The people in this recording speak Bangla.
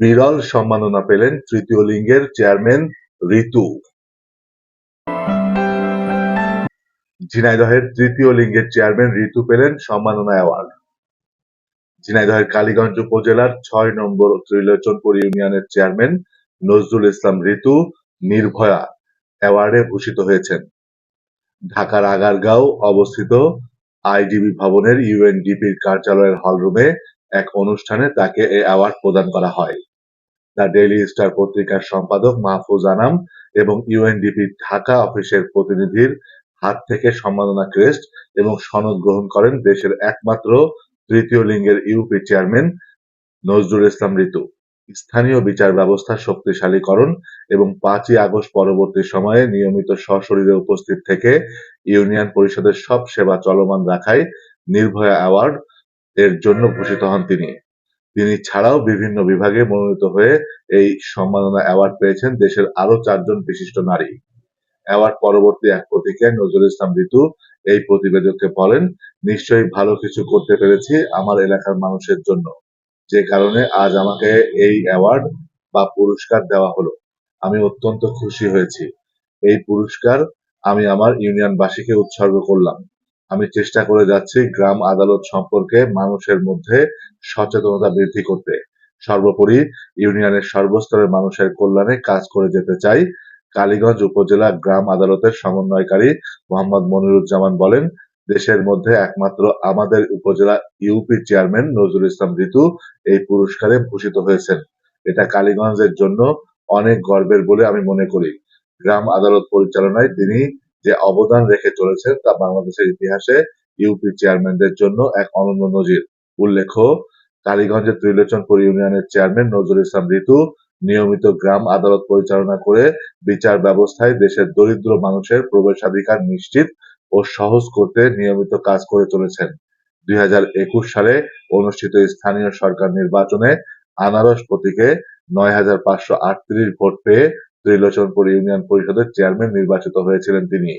বিরল সম্মাননা পেলেন তৃতীয় লিঙ্গের চেয়ারম্যান ঋতু। ঝিনাইদহের তৃতীয় লিঙ্গের চেয়ারম্যান ঋতু পেলেন সম্মাননা অ্যাওয়ার্ড। ঝিনাইদহের কালীগঞ্জ উপজেলার ছয় নম্বর ত্রিলোচনপুর ইউনিয়নের চেয়ারম্যান নজরুল ইসলাম ঋতু নির্ভয়া অ্যাওয়ার্ডে ভূষিত হয়েছেন। ঢাকার আগারগাঁও অবস্থিত আইডিবি ভবনের ইউএনডিপির কার্যালয়ের হলরুমে এক অনুষ্ঠানে তাকে এ অ্যাওয়ার্ড প্রদান করা হয়। দ্য ডেইলি স্টার পত্রিকার সম্পাদক মাহফুজ আনাম এবং ইউএনডিপি ঢাকা অফিসের প্রতিনিধির হাত থেকে সম্মাননা ক্রেস্ট এবং সনদ গ্রহণ করেন দেশের একমাত্র তৃতীয় লিঙ্গের ইউপি চেয়ারম্যান নজরুল ইসলাম ঋতু স্থানীয় বিচার ব্যবস্থা শক্তিশালীকরণ এবং পাঁচই আগস্ট পরবর্তী সময়ে নিয়মিত সশরীরে উপস্থিত থেকে ইউনিয়ন পরিষদের সব সেবা চলমান রাখায় নির্ভয়া অ্যাওয়ার্ড এর জন্য ভূষিত হন তিনি। তিনি ছাড়াও বিভিন্ন বিভাগে মনোনীত হয়ে এই সম্মাননা অ্যাওয়ার্ড পেয়েছেন দেশের আরও চারজন বিশিষ্ট নারী। অ্যাওয়ার্ড পরবর্তী এক প্রতিক্রিয়ায় নজরুল ইসলাম ঋতু এই প্রতিবেদককে বলেন, নিশ্চয়ই ভালো কিছু করতে পেরেছি আমার এলাকার মানুষের জন্য। যে কারণে আজ আমাকে এই অ্যাওয়ার্ড বা পুরস্কার দেওয়া হলো। আমি অত্যন্ত খুশি হয়েছি। এই পুরস্কার আমি আমার ইউনিয়নবাসীকে উৎসর্গ করলাম। আমি চেষ্টা করে যাচ্ছি গ্রাম আদালত সম্পর্কে মানুষের মধ্যে সচেতনতা বৃদ্ধি করতে। সর্বোপরি ইউনিয়নের সর্বস্তরের মানুষের কল্যাণে কাজ করে যেতে চাই, কালীগঞ্জ উপজেলা গ্রাম আদালতের সমন্বয়কারী মোহাম্মদ মনিরুজ্জামান বলেন, দেশের মধ্যে একমাত্র আমাদের উপজেলা ইউপি চেয়ারম্যান নজরুল ইসলাম ঋতু এই পুরস্কারে ভূষিত হয়েছেন। এটা কালীগঞ্জের জন্য অনেক গর্বের বলে আমি মনে করি। গ্রাম আদালত পরিচালনায় তিনি যে অবদান রেখে চলেছেন তা বাংলাদেশের ইতিহাসে ইউপি চেয়ারম্যানদের জন্য এক অনন্য নজির। উল্লেখ্য, কালীগঞ্জের ত্রিলোচনপুর ইউনিয়নের চেয়ারম্যান নজরুল ইসলাম ঋতু নিয়মিত গ্রাম আদালত পরিচালনা করে বিচার ব্যবস্থায় দেশের দরিদ্র মানুষের প্রবেশাধিকার নিশ্চিত ও সহজ করতে নিয়মিত কাজ করে চলেছেন। দুই হাজার একুশ সালে অনুষ্ঠিত স্থানীয় সরকার নির্বাচনে আনারস প্রতীকে নয় হাজার পাঁচশো আটত্রিশ ভোট পেয়ে ত্রিলোচনপুর ইউনিয়ন পরিষদের চেয়ারম্যান নির্বাচিত হয়েছিলেন তিনি।